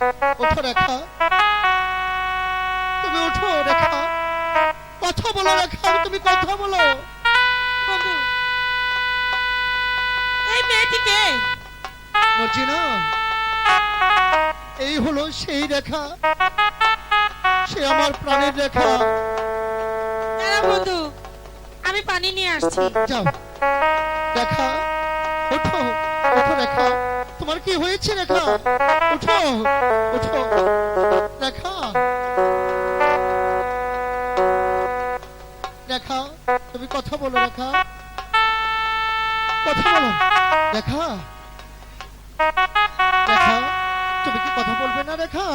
ওঠো রেখা। তুমি ওঠো রেখা। কথা বলো রেখা তুমি কথা বলো। বন্ধু। এই মেয়েটিকে। মর্জিনা এই হলো সেই রেখা। সে আমার প্রাণের রেখা। দাঁড়া বন্ধু আমি পানি নিয়ে আসছি। যাও। রেখা ওঠো ওঠো রেখা। তোমার কি হয়েছে রেখা? ওঠো ওঠো রেখা। রেখা তুমি কথা বলো রেখা। কথা বলো। রেখা। রেখা তুমি কি কথা বলবে না রেখা?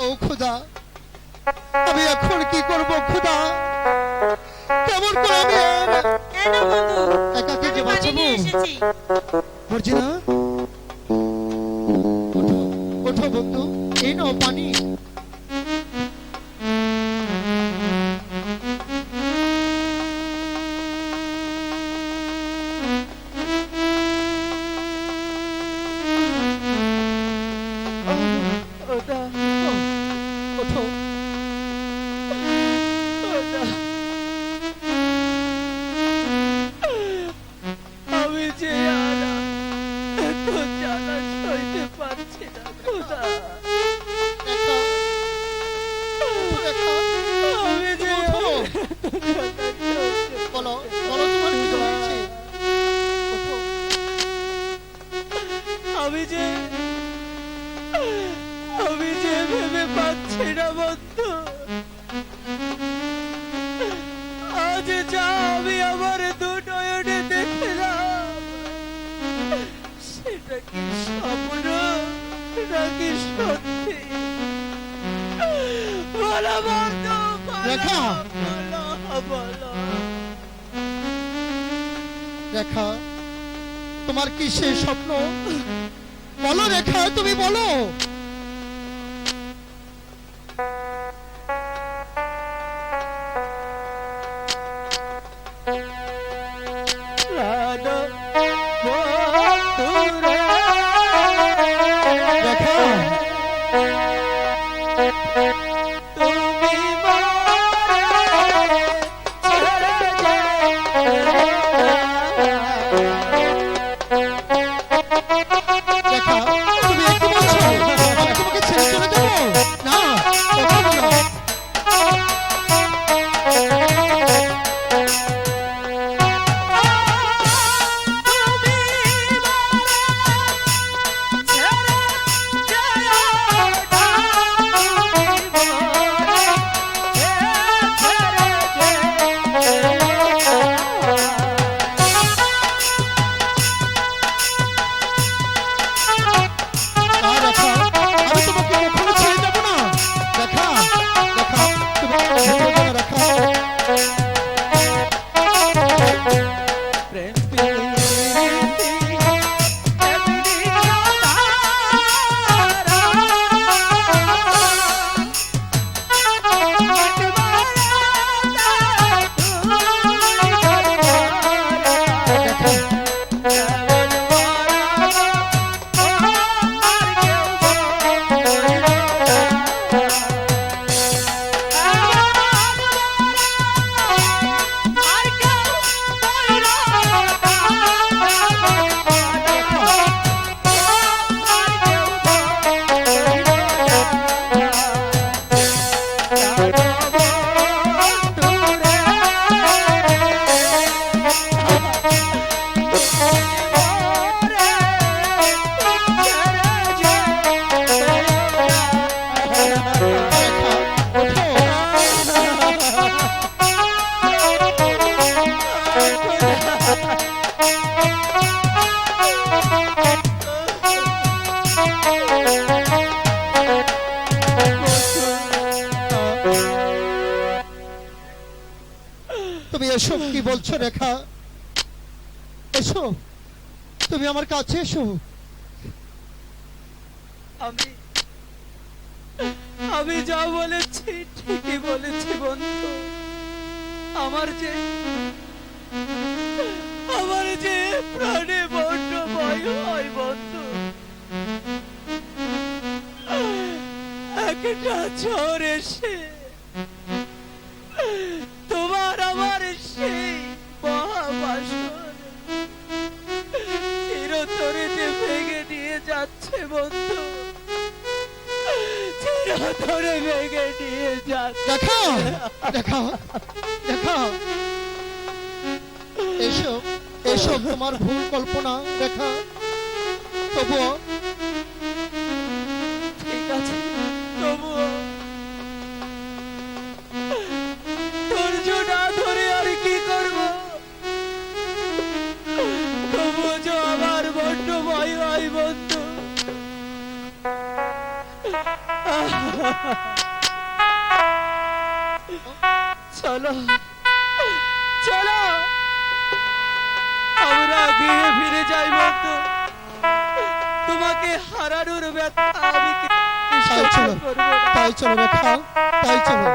ও খুদা আমি এখন কি করব খুদা কেমন করে আমি মর্জিনা ওঠো বন্ধু এই নাও পানি। সেটা কি স্বপ্ন? নাকি সত্যি? বলো বন্ধু রেখা। বলো বলো। রেখা তোমার কি সে স্বপ্ন? বলো রেখা তুমি বলো। বলছো রেখা? এসো, তুমি আমার কাছে এসো। আমি আমি যা বলেছি ঠিকই বলেছি বন্ধু। আমার যে আমার যে প্রাণে বড্ড ভয় হয় বন্ধু। একটা ঝড় এসে চিরতরে ভেঙে নিয়ে যান দেখা দেখাও দেখাও। এসো এসো তোমার ভুল কল্পনা দেখা। তবুও চলো চলো। আমরা গৃহে ফিরে যাই বন্ধু। তোমাকে হারানোর ব্যথা আমি তাই চলো। তাই চলো রেখা তাই চলো।